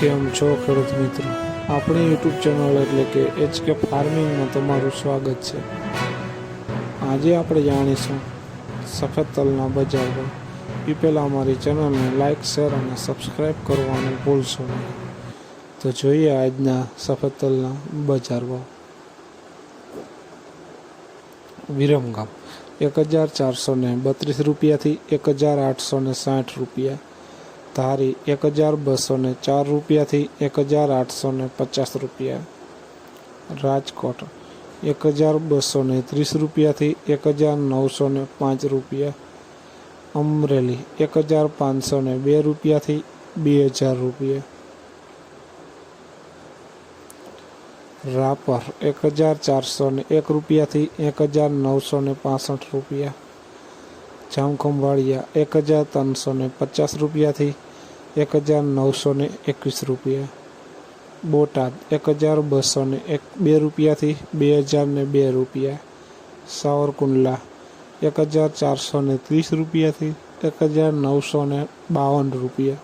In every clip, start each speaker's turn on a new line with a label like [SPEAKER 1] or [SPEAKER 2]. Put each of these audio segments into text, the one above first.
[SPEAKER 1] કેમ છો ખેડૂત મિત્રો? આપણી યુટ્યુબ ચેનલ એટલે કે એચ કે ફાર્મિંગમાં તમારું સ્વાગત છે. આજે આપણે જાણીશું સફેદ તલના બજાર ભાવ. એ પહેલાં અમારી ચેનલને લાઇક શેર અને સબસ્ક્રાઈબ કરવાનું ભૂલશો નહીં. તો જોઈએ આજના સફેદ તલના બજાર ભાવ. વિરમગામ. એક હજાર ચારસો બત્રીસ રૂપિયાથી એક હજાર આઠસો સાઠ રૂપિયા. ધારી એક હજાર બસો ને ચાર રૂપિયાથી એક હજાર આઠસો ને પચાસ રૂપિયા. રાજકોટ, એક હજાર બસો ને ત્રીસ રૂપિયાથી એક હજાર નવસો ને પાંચ રૂપિયા. અમરેલી, એક હજાર પાંચસો ને બે રૂપિયાથી બે હજાર રૂપિયા. રાપર, એક હજાર ચારસો ને એક રૂપિયાથી એક હજાર નવસો ને પાસઠ રૂપિયા. જામખંભાળિયા એક હજાર ત્રણસો ને પચાસ રૂપિયાથી એક હજાર નવસો ને એકવીસ રૂપિયા. બોટાદ એક હજાર બસો ને એક બે રૂપિયાથી બે હજાર ને બે રૂપિયા. સાવરકુંડલા એક હજાર ચારસો ને ત્રીસ રૂપિયાથી એક હજાર નવસો ને બાવન રૂપિયા.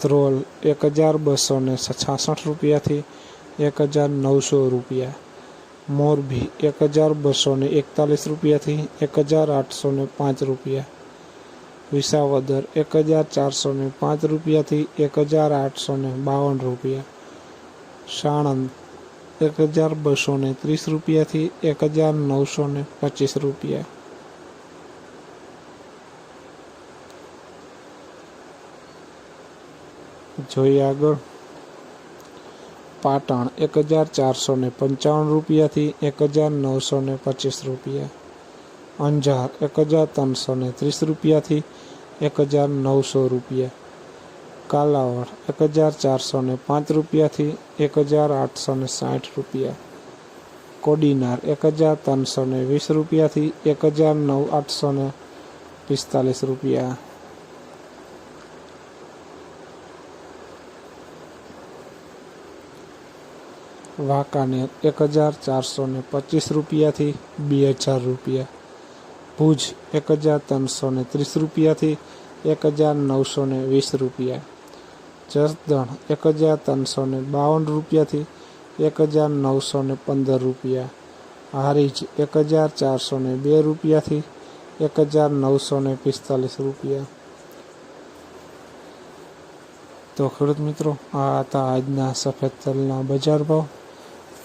[SPEAKER 1] ધ્રોલ એક હજાર બસો ને છાસઠ રૂપિયાથી એક હજાર નવસો રૂપિયા. મોરબી એક હજાર બસો ને એકતાલીસ રૂપિયાથી એક હજાર આઠસો ને પાંચ રૂપિયા. વિસાવદર એક હજાર ચારસો ને પાંચ રૂપિયાથી એક હજાર આઠસો ને બાવન રૂપિયા. સાણંદ એક હજાર બસો ને ત્રીસ રૂપિયાથી એક હજાર નવસો ને પચીસ રૂપિયા. જોઈએ આગળ. પાટણ એક હજાર ચારસો ને પંચાવન રૂપિયાથી એક હજાર નવસો ને પચીસ રૂપિયા. અંજાર એક હજાર ત્રણસો ને ત્રીસ રૂપિયાથી એક હજાર નવસો રૂપિયા. કાલાવડ એક હજાર ચારસો ને પાંચ રૂપિયાથી એક હજાર આઠસો ને સાઠ રૂપિયા. કોડીનાર એક હજાર ત્રણસો ને વીસ રૂપિયાથી એક હજાર નવ આઠસો ને પિસ્તાલીસ રૂપિયા. વાંકાનેર એક હજાર ચારસો ને પચીસ રૂપિયાથી બે હજાર રૂપિયા. ભુજ એક હજાર ત્રણસો ને ત્રીસ રૂપિયાથી એક હજાર નવસો ને વીસ રૂપિયા. જસદણ એક હજાર ત્રણસો ને બાવન રૂપિયાથી એક હજાર નવસો ને પંદર રૂપિયા. હારીજ એક હજાર ચારસો ને બે રૂપિયાથી એક હજાર નવસો ને પિસ્તાલીસ રૂપિયા. તો ખેડૂત મિત્રો, આ હતા આજના સફેદ તલના બજાર ભાવ.